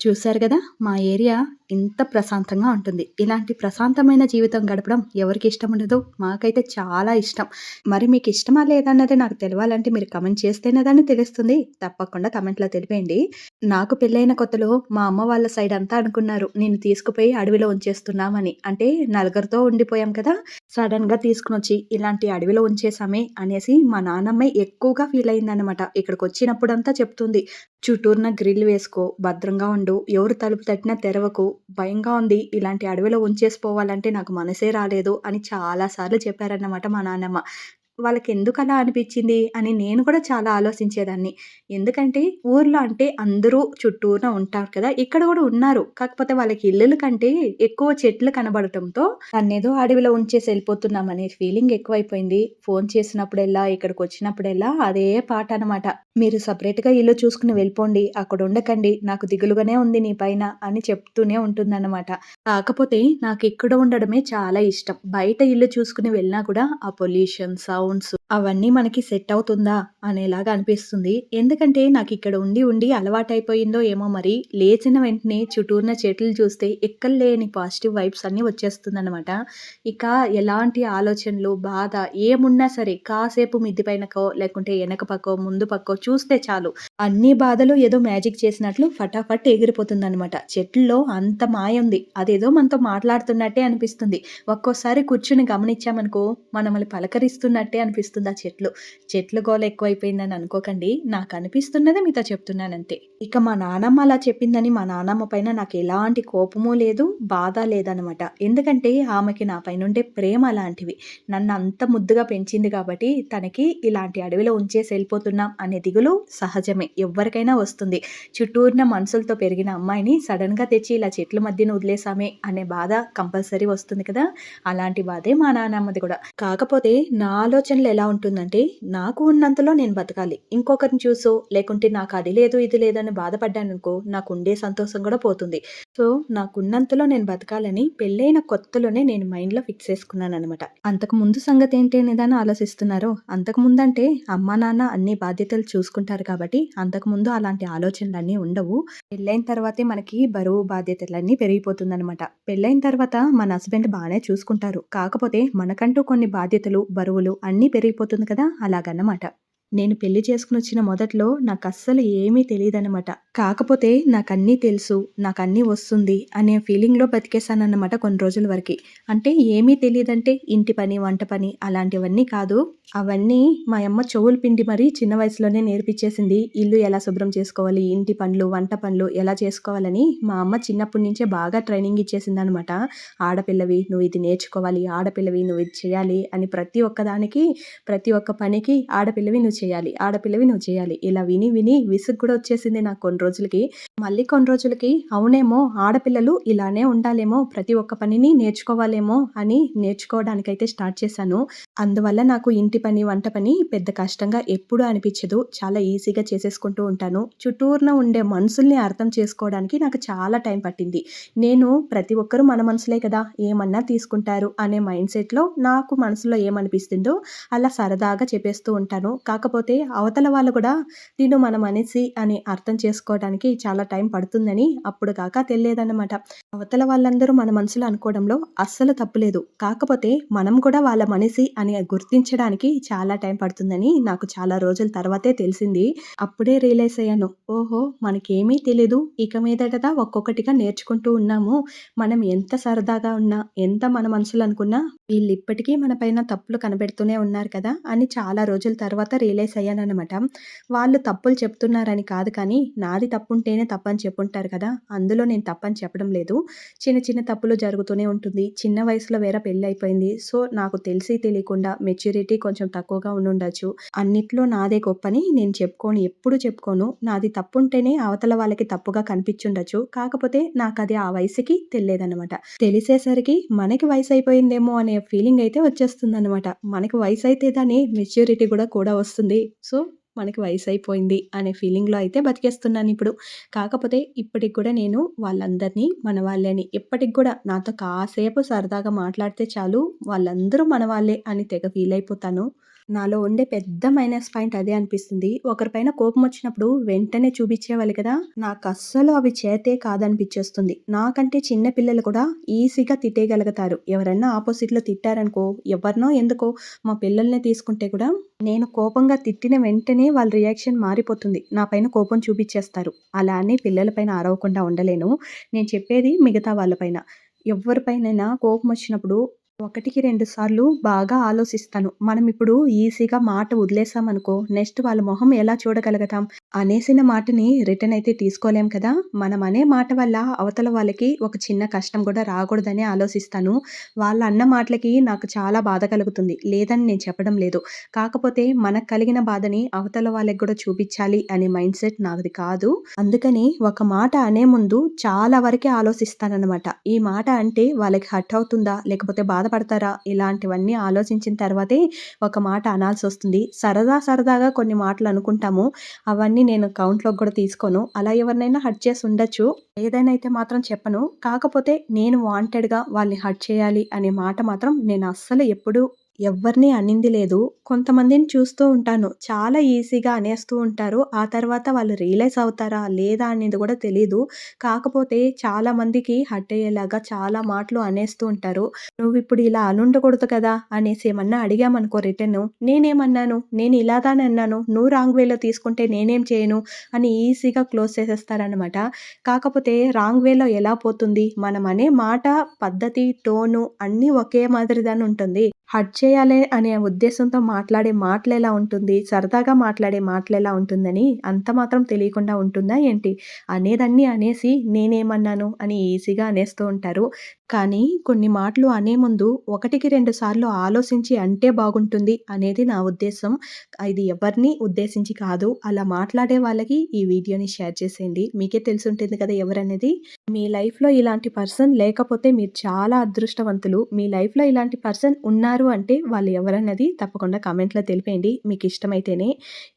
చూశారు కదా మా ఏరియా ఇంత ప్రశాంతంగా ఉంటుంది. ఇలాంటి ప్రశాంతమైన జీవితం గడపడం ఎవరికి ఇష్టం ఉండదు మాకైతే చాలా ఇష్టం. మరి మీకు ఇష్టమా లేదా అన్నది నాకు తెలవాలంటే మీరు కమెంట్ చేస్తేనేదని తెలుస్తుంది. తప్పకుండా కమెంట్‌లో తెలిపేయండి. నాకు పెళ్ళైన కొత్తలో మా అమ్మ వాళ్ళ సైడ్ అంతా అనుకున్నారు. నేను తీసుకుపోయి అడవిలో ఉంచేస్తున్నామని. అంటే నలుగురితో ఉండిపోయాం కదా! సడెన్‌గా తీసుకొనొచ్చి ఇలాంటి అడవిలో ఉంచేసామే అనేసి మా నాన్నమ్మ ఎక్కువగా ఫీల్ అయిందనమాట. ఇక్కడికి వచ్చినప్పుడంతా చెప్తుంది. చుట్టూరున గ్రిల్ వేసుకో, భద్రంగా ఉండు, ఎవరు తలుపు తట్టినా తెరవకు, భయంగా ఉంది, ఇలాంటి అడవిలో ఉంచేసి పోవాలంటే నాకు మనసే రాలేదు అని చాలా సార్లు చెప్పారన్నమాట మా నాన్నమ్మ. వాళ్ళకి ఎందుకలా అనిపించింది అని నేను కూడా చాలా ఆలోచించేదాన్ని. ఎందుకంటే ఊర్లో అంటే అందరూ చుట్టూనే ఉంటారు కదా! ఇక్కడ కూడా ఉన్నారు. కాకపోతే వాళ్ళకి ఇల్లుల కంటే ఎక్కువ చెట్లు కనబడటంతో నన్నేదో అడవిలో ఉంచేసి వెళ్ళిపోతున్నాం అనే ఫీలింగ్ ఎక్కువైపోయింది. ఫోన్ చేసినప్పుడెల్లా, ఇక్కడికి వచ్చినప్పుడెల్లా అదే పాట అనమాట మీరు సపరేట్గా ఇల్లు చూసుకుని వెళ్ళిపోండి. అక్కడ ఉండకండి. నాకు దిగులుగానే ఉంది నీ పైన అని చెప్తూనే ఉంటుందన్నమాట. కాకపోతే నాకు ఇక్కడ ఉండడమే చాలా ఇష్టం. బయట ఇల్లు చూసుకుని వెళ్ళినా కూడా ఆ పొల్యూషన్, సౌండ్స్ అవన్నీ మనకి సెట్ అవుతుందా అనేలాగా అనిపిస్తుంది. ఎందుకంటే నాకు ఇక్కడ ఉండి, ఉండి అలవాటైపోయిందో ఏమో మరి లేచిన వెంటనే చుట్టూరున చెట్లు చూస్తే ఎక్కడలేని పాజిటివ్ వైబ్స్ అన్నీ వచ్చేస్తుందనమాట. ఇక ఎలాంటి ఆలోచనలు, బాధ ఏమున్నా సరే కాసేపు మిద్ది పైనకో, లేకుంటే వెనక పక్కో, ముందు పక్కో చూస్తే చాలు అన్ని బాధలు ఏదో మ్యాజిక్ చేసినట్లు ఫటాఫట్ ఎగిరిపోతుందనమాట. చెట్లలో అంత మాయ ఉంది. అదేదో మనతో మాట్లాడుతున్నట్టే అనిపిస్తుంది. ఒక్కోసారి కూర్చుని గమనించామనుకో మనల్ని పలకరిస్తున్నట్టే అనిపిస్తుంది ఆ చెట్లు. చెట్లు గోల ఎక్కువైపోయిందని అనుకోకండి. నాకు అనిపిస్తున్నదే మీతో చెప్తున్నానంతే. ఇక మా నానమ్మ అలా చెప్పిందని మా నానమ్మ పైన నాకు ఎలాంటి కోపము లేదు, బాధ లేదనమాట. ఎందుకంటే ఆమెకి నా పైన ఉండే ప్రేమ అలాంటివి. అంత ముద్దుగా పెంచింది కాబట్టి తనకి ఇలాంటి అడవిలో ఉంచేసి వెళ్ళిపోతున్నాం అనే దిగులు సహజమే. ఎవరికైనా వస్తుంది. చుట్టూరిన మనసులతో పెరిగిన అమ్మాయిని సడన్గా తెచ్చి ఇలా చెట్ల మధ్యన వదిలేసామే అనే బాధ కంపల్సరీ వస్తుంది కదా! అలాంటి బాధే మా నానమ్మది కూడా. కాకపోతే నాలో ఆలోచనలు ఎలా ఉంటుందంటే నాకు ఉన్నంతలో నేను బతకాలి. ఇంకొకరిని చూసో లేకుంటే నాకు అది లేదు, ఇది లేదని బాధపడ్డానుకో నాకు ఉండే సంతోషం కూడా పోతుంది. సో, నాకున్నంతలో నేను బతకాలని పెళ్ళైన కొత్తలోనే నేను మైండ్‌లో ఫిక్స్ చేసుకున్నాను అనమాట అంతకు ముందు సంగతి ఏంటి అనేదాన్ని ఆలోచిస్తున్నారో, అంతకు ముందంటే అమ్మ నాన్న అన్ని బాధ్యతలు చూసుకుంటారు కాబట్టి అంతకుముందు అలాంటి ఆలోచనలన్నీ ఉండవు. పెళ్ళైన తర్వాతే మనకి బరువు బాధ్యతలన్నీ పెరిగిపోతుందనమాట. పెళ్ళైన తర్వాత మన హస్బెండ్ బాగానే చూసుకుంటారు. కాకపోతే మనకంటూ కొన్ని బాధ్యతలు, బరువులు అన్ని పెరిగిపోతుంది కదా! అలాగన్నమాట. నేను పెళ్ళి వచ్చిన మొదట్లో నాకు అస్సలు ఏమీ తెలియదన్నమాట కాకపోతే నాకన్నీ తెలుసు, నాకన్నీ వస్తుంది అనే ఫీలింగ్‌లో బతికేసానన్నమాట కొన్ని రోజుల వరకు. అంటే ఏమీ తెలియదంటే ఇంటి పని, వంట పని అలాంటివన్నీ కాదు. అవన్నీ మా అమ్మ చెవులు పిండి మరీ చిన్న వయసులోనే నేర్పించేసింది ఇల్లు ఎలా శుభ్రం చేసుకోవాలి, ఇంటి పనులు, వంట పనులు ఎలా చేసుకోవాలని మా అమ్మ చిన్నప్పటి నుంచే బాగా ట్రైనింగ్ ఇచ్చేసింది అనమాట ఆడపిల్లవి నువ్వు ఇది నేర్చుకోవాలి, ఆడపిల్లవి నువ్వు ఇది చేయాలి అని ప్రతి ఒక్కదానికి, ప్రతి ఒక్క పనికి ఆడపిల్లవి నువ్వు చేయాలి, ఆడపిల్లవి నువ్వు చేయాలి. ఇలా విని, విని విసుగు కూడా వచ్చేసింది నాకు కొన్ని రోజులకి. మళ్ళీ కొన్ని రోజులకి అవునేమో ఆడపిల్లలు ఇలానే ఉండాలేమో, ప్రతి ఒక్క పనిని నేర్చుకోవాలేమో అని నేర్చుకోవడానికైతే స్టార్ట్ చేశాను. అందువల్ల నాకు ఇంటి పని, వంట పని పెద్ద కష్టంగా ఎప్పుడూ అనిపించదు చాలా ఈజీగా చేసేసుకుంటూ ఉంటాను. చుట్టూరున ఉండే మనుషుల్ని అర్థం చేసుకోవడానికి నాకు చాలా టైం పట్టింది. నేను ప్రతి ఒక్కరూ మన మనసులే కదా! ఏమన్నా తీసుకుంటారు అనే మైండ్ సెట్లో నాకు మనసులో ఏమనిపిస్తుందో అలా సరదాగా చెప్పేస్తూ ఉంటాను. కాకపోతే కాకపోతే అవతల వాళ్ళు కూడా నేను మన మనిషి అని అర్థం చేసుకోవడానికి చాలా టైం పడుతుందని అప్పుడు కాక తెలియదన్నమాట అవతల వాళ్ళందరూ మన మనసులు అనుకోవడంలో అస్సలు తప్పు లేదు. కాకపోతే మనం కూడా వాళ్ళ మనిషి అని గుర్తించడానికి చాలా టైం పడుతుందని నాకు చాలా రోజుల తర్వాతే తెలిసింది. అప్పుడే రియలైజ్ అయ్యాను. ఓహో! మనకేమీ తెలీదు. ఇక మీదట ఒక్కొక్కటిగా నేర్చుకుంటూ ఉన్నాము. మనం ఎంత సరదాగా ఉన్నా, ఎంత మన మనసులు అనుకున్నా వీళ్ళు ఇప్పటికీ మన పైన తప్పులు కనబెడుతూనే ఉన్నారు కదా! అని చాలా రోజుల తర్వాత రియలైజ్ అయ్యాననమాట. వాళ్ళు తప్పులు చెప్తున్నారని కాదు కానీ నాది తప్పుంటేనే తప్పని చెప్పుంటారు కదా! అందులో నేను తప్పని చెప్పడం లేదు. చిన్న చిన్న తప్పులు జరుగుతూనే ఉంటుంది. చిన్న వయసులో వేరే పెళ్ళయిపోయింది. సో, నాకు తెలిసి తెలియకుండా మెచ్యూరిటీ కొంచెం తక్కువగా ఉండుండొచ్చు. అన్నిట్లో నాదే గొప్పని నేను చెప్పుకోను. ఎప్పుడు చెప్పుకోను. నాది తప్పుంటేనే అవతల వాళ్ళకి తప్పుగా కనిపించుండొచ్చు కాకపోతే నాకు అది ఆ వయసుకి తెలీదనమాట. తెలిసేసరికి మనకి వయసు అయిపోయిందేమో అనే ఫీలింగ్ అయితే వచ్చేస్తుంది అనమాట మనకి వయసు అయితే దాని మెచ్యూరిటీ కూడా కూడా వస్తుంది. సో, మనకి వయసు అయిపోయింది అనే ఫీలింగ్‌లో అయితే బతికేస్తున్నాను ఇప్పుడు. కాకపోతే ఇప్పటికి కూడా నేను వాళ్ళందరినీ మనవాళ్ళే అని ఎప్పటికి కూడా నాతో కాసేపు సరదాగా మాట్లాడితే చాలు వాళ్ళందరూ మన వాళ్ళే అని తెగ ఫీల్ అయిపోతాను నాలో ఉండే పెద్ద మైనస్ పాయింట్ అదే అనిపిస్తుంది. ఒకరిపైన కోపం వచ్చినప్పుడు వెంటనే చూపించేవాళ్ళు కదా! నాకు అస్సలు అవి చేతే కాదనిపించేస్తుంది నాకంటే చిన్న పిల్లలు కూడా ఈజీగా తిట్టేయగలుగుతారు. ఎవరన్నా ఆపోజిట్‌లో తిట్టారనుకో, ఎవరినో ఎందుకో మా పిల్లల్ని తీసుకుంటే కూడా నేను కోపంగా తిట్టిన వెంటనే వాళ్ళ రియాక్షన్ మారిపోతుంది. నా పైన కోపం చూపిచ్చేస్తారు. అలా అని పిల్లల పైన అరవకుండా ఉండలేను. నేను చెప్పేది మిగతా వాళ్ళపైన ఎవరిపైన కోపం వచ్చినప్పుడు ఒకటికి రెండు సార్లు బాగా ఆలోచిస్తాను. మనం ఇప్పుడు ఈజీగా మాట వదిలేసామనుకో, నెక్స్ట్ వాళ్ళ మొహం ఎలా చూడగలుగుతాం? అనేసిన మాటని రిటర్న్ అయితే తీసుకోలేం కదా! మనం అనే మాట వల్ల అవతల వాళ్ళకి ఒక చిన్న కష్టం కూడా రాకూడదని ఆలోచిస్తాను. వాళ్ళ అన్న మాటలకి నాకు చాలా బాధ కలుగుతుంది. లేదని నేను చెప్పడం లేదు. కాకపోతే మనకు కలిగిన బాధని అవతల వాళ్ళకి కూడా చూపించాలి అనే మైండ్ సెట్ నాది కాదు. అందుకని ఒక మాట అనే ముందు చాలా వరకే ఆలోచిస్తానన్నమాట ఈ మాట అంటే వాళ్ళకి హర్ట్ అవుతుందా? లేకపోతే బాధ బాధపడతారా? ఇలాంటివన్నీ ఆలోచించిన తర్వాతే ఒక మాట అనాల్సి వస్తుంది సరదా సరదాగా కొన్ని మాటలు అనుకుంటాము. అవన్నీ నేను కౌంట్‌లోకి కూడా తీసుకోను. అలా ఎవరినైనా హట్ చేసి ఉండొచ్చు. ఏదైనా అయితే మాత్రం చెప్పను. కాకపోతే నేను వాంటెడ్‌గా వాళ్ళని హట్ చేయాలి అనే మాట మాత్రం నేను అస్సలు ఎప్పుడూ ఎవ్వరిని అనింది లేదు. కొంతమందిని చూస్తూ ఉంటాను. చాలా ఈజీగా అనేస్తూ ఉంటారు. ఆ తర్వాత వాళ్ళు రియలైజ్ అవుతారా? లేదా? అనేది కూడా తెలీదు. కాకపోతే చాలా మందికి హర్ట్ అయ్యేలాగా చాలా మాటలు అనేస్తూ ఉంటారు. నువ్వు ఇప్పుడు ఇలా అనుండకూడదు కదా! అనేసి ఏమన్నా అడిగామనుకో రిటర్ను, నేనేమన్నాను? నేను ఇలాగానే అన్నాను. నువ్వు రాంగ్ వేలో తీసుకుంటే నేనేం చేయను? అని ఈజీగా క్లోజ్ చేసేస్తారనమాట. కాకపోతే రాంగ్ వేలో ఎలా పోతుంది? మనం అనే మాట, పద్ధతి, టోను అన్నీ ఒకే మాదిరిగానే ఉంటుంది. హట్ చేయాలి అనే ఉద్దేశంతో మాట్లాడే మాటలెలా ఉంటుంది? సరదాగా మాట్లాడే మాటలెలా ఉంటుందని అంత మాత్రం తెలియకుండా ఉంటుందా ఏంటి? అనేదన్నీ అనేసి నేనేమన్నాను? అని ఈజీగా అనేస్తూ ఉంటారు. కానీ కొన్ని మాటలు అనే ముందు ఒకటికి రెండు సార్లు ఆలోచించి అంటే బాగుంటుంది అనేది నా ఉద్దేశం. ఇది ఎవరిని ఉద్దేశించి కాదు. అలా మాట్లాడే వాళ్ళకి ఈ వీడియోని షేర్ చేసేయండి. మీకే తెలిసి ఉంటుంది కదా ఎవరనేది. మీ లైఫ్‌లో ఇలాంటి పర్సన్ లేకపోతే మీరు చాలా అదృష్టవంతులు. మీ లైఫ్‌లో ఇలాంటి పర్సన్ ఉన్నారు అంటే వాళ్ళు ఎవరన్నది తప్పకుండా కామెంట్‌లో తెలిపేయండి మీకు ఇష్టమైతేనే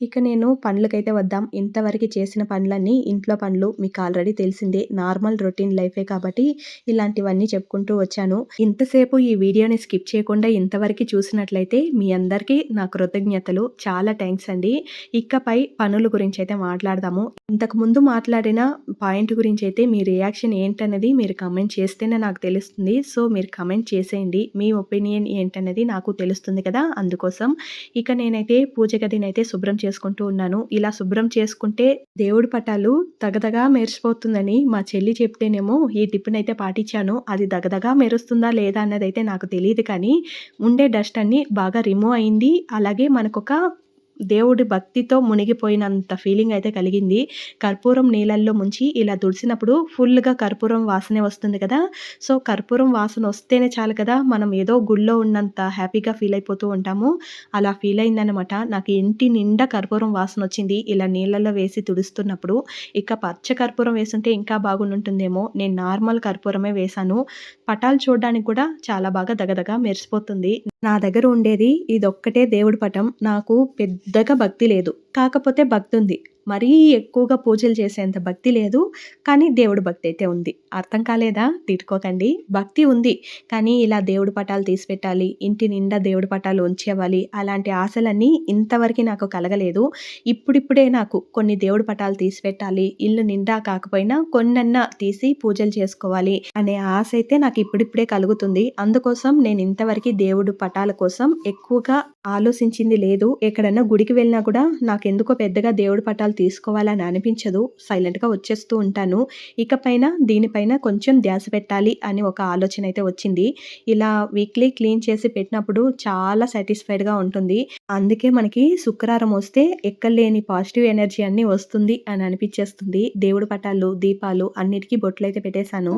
ఇక నేను పనులకైతే వద్దాం. ఇంతవరకు చేసిన పనులన్నీ ఇంట్లో పనులు మీకు ఆల్రెడీ తెలిసిందే. నార్మల్ రొటీన్ లైఫే కాబట్టి ఇలాంటివన్నీ చెప్పుకుంటూ వచ్చాను. ఇంతసేపు ఈ వీడియోని స్కిప్ చేయకుండా ఇంతవరకు చూసినట్లయితే మీ అందరికీ నా కృతజ్ఞతలు. చాలా థ్యాంక్స్ అండి. ఇకపై పనుల గురించి అయితే మాట్లాడదాము. ఇంతకుముందు మాట్లాడిన పాయింట్ గురించి అయితే మీ రియాక్షన్ ఏంటన్నది మీరు కమెంట్ చేస్తేనే నాకు తెలుస్తుంది. సో, మీరు కమెంట్ చేసేయండి. మీ ఒపీనియన్ ఏంటన్నది నాకు తెలుస్తుంది కదా! అందుకోసం. ఇక నేనైతే పూజ గదినైతే శుభ్రం చేసుకుంటూ ఉన్నాను. ఇలా శుభ్రం చేసుకుంటే దేవుడి పటాలు దగదగా మెరిసిపోతుందని మా చెల్లి చెప్తేనేమో ఈ టిప్పునైతే పాటించాను. అది దగదగా మెరుస్తుందా? లేదా? అన్నదైతే నాకు తెలియదు కానీ ఉండే డస్ట్ అన్ని బాగా రిమూవ్ అయింది. అలాగే మనకొక దేవుడి భక్తితో మునిగిపోయినంత ఫీలింగ్ అయితే కలిగింది. కర్పూరం నీళ్ళల్లో ముంచి ఇలా తుడిచినప్పుడు ఫుల్‌గా కర్పూరం వాసనే వస్తుంది కదా! సో, కర్పూరం వాసన వస్తేనే చాలు కదా! మనం ఏదో గుళ్ళో ఉన్నంత హ్యాపీగా ఫీల్ అయిపోతూ ఉంటాము. అలా ఫీల్ అయిందనమాట. నాకు ఇంటి నిండా కర్పూరం వాసన వచ్చింది ఇలా నీళ్ళల్లో వేసి తుడుస్తున్నప్పుడు. ఇక పచ్చ కర్పూరం వేసుంటే ఇంకా బాగుండుంటుందేమో. నేను నార్మల్ కర్పూరమే వేశాను. పటాలు చూడడానికి కూడా చాలా బాగా దగదగా మెరిసిపోతుంది. నా దగ్గర ఉండేది ఇదొక్కటే దేవుడి పటం. నాకు పెద్దగా భక్తి లేదు. కాకపోతే భక్తుంది. మరీ ఎక్కువగా పూజలు చేసేంత భక్తి లేదు. కానీ దేవుడి భక్తి అయితే ఉంది. అర్థం కాలేదా? తిట్టుకోకండి. భక్తి ఉంది. కానీ ఇలా దేవుడి పటాలు తీసిపెట్టాలి. ఇంటి నిండా దేవుడి పటాలు ఉంచేవాలి. అలాంటి ఆశలన్నీ ఇంతవరకు నాకు కలగలేదు. ఇప్పుడిప్పుడే నాకు కొన్ని దేవుడి పటాలు తీసిపెట్టాలి. ఇల్లు నిండా కాకపోయినా కొన్నన్నా తీసి పూజలు చేసుకోవాలి అనే ఆశ అయితే నాకు ఇప్పుడిప్పుడే కలుగుతుంది. అందుకోసం నేను ఇంతవరకు దేవుడు పటాల కోసం ఎక్కువగా ఆలోచించింది లేదు. ఎక్కడన్నా గుడికి వెళ్ళినా కూడా నాకెందుకో పెద్దగా దేవుడి పటాలు తీసుకోవాలని అనిపించదు. సైలెంట్‌గా వచ్చేస్తూ ఉంటాను. ఇకపైన దీనిపైన కొంచెం ధ్యాస పెట్టాలి అని ఒక ఆలోచన అయితే వచ్చింది. ఇలా వీక్లీ క్లీన్ చేసి పెట్టినప్పుడు చాలా సాటిస్ఫైడ్‌గా ఉంటుంది. అందుకే మనకి శుక్రవారం వస్తే ఎక్కడలేని పాజిటివ్ ఎనర్జీ అన్నీ వస్తుంది అని అనిపించేస్తుంది దేవుడి పటాలు, దీపాలు అన్నిటికి బొట్లయితే పెట్టేశాను.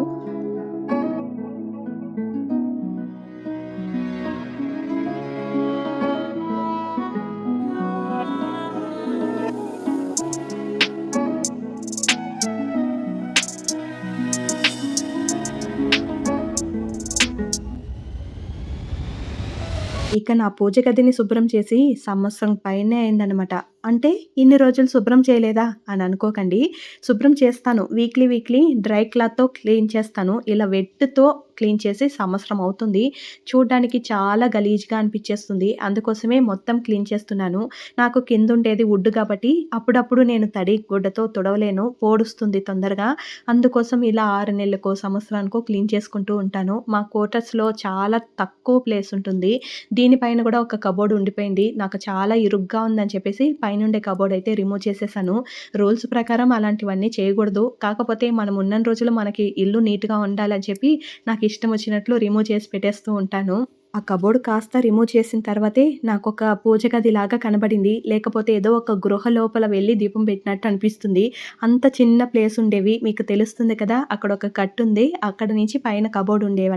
ఇక నా పూజ గదిని శుభ్రం చేసి సంవత్సరం పైనే అయిందనమాట. అంటే ఇన్ని రోజులు శుభ్రం చేయలేదా అని అనుకోకండి. శుభ్రం చేస్తాను. వీక్లీ వీక్లీ డ్రై క్లాత్తో క్లీన్ చేస్తాను. ఇలా వెట్టుతో క్లీన్ చేసి సంవత్సరం అవుతుంది. చూడడానికి చాలా గలీజ్గా అనిపించేస్తుంది. అందుకోసమే మొత్తం క్లీన్ చేస్తున్నాను. నాకు కింద ఉండేది వుడ్ కాబట్టి అప్పుడప్పుడు నేను తడి గుడ్డతో తుడవలేను. పోడుస్తుంది తొందరగా. అందుకోసం ఇలా ఆరు నెలలకో సంవత్సరానికో క్లీన్ చేసుకుంటూ ఉంటాను. మా క్వార్టర్స్లో చాలా తక్కువ ప్లేస్ ఉంటుంది. దీనిపైన కూడా ఒక కబోర్డ్ ఉండిపోయింది. నాకు చాలా ఇరుగ్గా ఉందని చెప్పేసి పైనుండే కబోర్డ్ అయితే రిమూవ్ చేసేసాను. రూల్స్ ప్రకారం అలాంటివన్నీ చేయకూడదు. కాకపోతే మనం ఉన్న రోజులు మనకి ఇల్లు నీట్గా ఉండాలని చెప్పి నాకు ఇష్టం వచ్చినట్లు రిమూవ్ చేసి పెట్టేస్తూ ఉంటాను. ఆ కబోర్డ్ కాస్త రిమూవ్ చేసిన తర్వాతే నాకు ఒక పూజ గది లాగా కనబడింది. లేకపోతే ఏదో ఒక గృహ లోపల వెళ్ళి దీపం పెట్టినట్టు అనిపిస్తుంది. అంత చిన్న ప్లేస్ ఉండేవి. మీకు తెలుస్తుంది కదా అక్కడ ఒక కట్ ఉంది. అక్కడ నుంచి పైన కబోర్డ్ ఉండేవి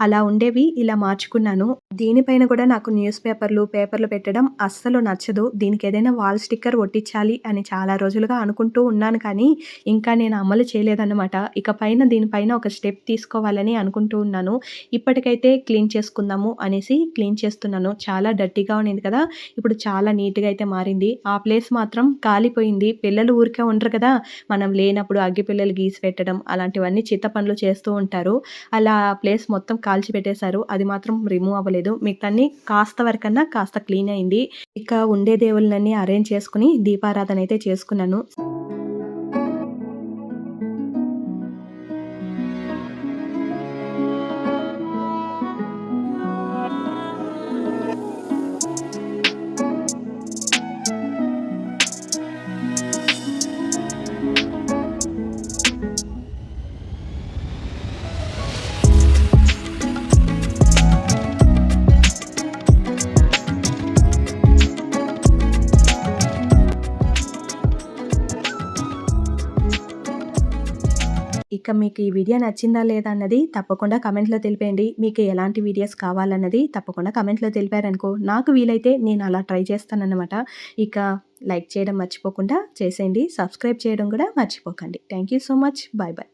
అలా ఉండేవి. ఇలా మార్చుకున్నాను. దీనిపైన కూడా నాకు న్యూస్ పేపర్లు పేపర్లు పెట్టడం అస్సలు నచ్చదు. దీనికి ఏదైనా వాల్ స్టిక్కర్ ఒట్టించాలి అని చాలా రోజులుగా అనుకుంటూ ఉన్నాను కానీ ఇంకా నేను అమలు చేయలేదన్నమాట. ఇక పైన దీనిపైన ఒక స్టెప్ తీసుకోవాలని అనుకుంటూ ఉన్నాను. ఇప్పటికైతే క్లీన్ చేసుకుందాము అనేసి క్లీన్ చేస్తున్నాను. చాలా డర్టీగా ఉండింది కదా. ఇప్పుడు చాలా నీట్గా అయితే మారింది. ఆ ప్లేస్ మాత్రం కాలిపోయింది. పిల్లలు ఊరికే ఉండరు కదా. మనం లేనప్పుడు అగ్గి పిల్లలు గీసి పెట్టడం అలాంటివన్నీ చిత్త పనులు చేస్తూ ఉంటారు. అలా ప్లేస్ మొత్తం కాల్చి పెట్టేశారు అది మాత్రం రిమూవ్ అవ్వలేదు. మిగతాన్ని కాస్త వరకన్నా కాస్త క్లీన్ అయింది. ఇక ఉండే దేవుళ్ళని అరేంజ్ చేసుకుని దీపారాధన అయితే చేసుకున్నాను. ఇక మీకు ఈ వీడియో నచ్చిందా లేదా అన్నది తప్పకుండా కమెంట్లో తెలిపేయండి. మీకు ఎలాంటి వీడియోస్ కావాలన్నది తప్పకుండా కమెంట్లో తెలిపారనుకో. నాకు వీలైతే నేను అలా ట్రై చేస్తానన్నమాట. ఇక లైక్ చేయడం మర్చిపోకుండా చేసేయండి. సబ్స్క్రైబ్ చేయడం కూడా మర్చిపోకండి. Thank you so much. Bye bye.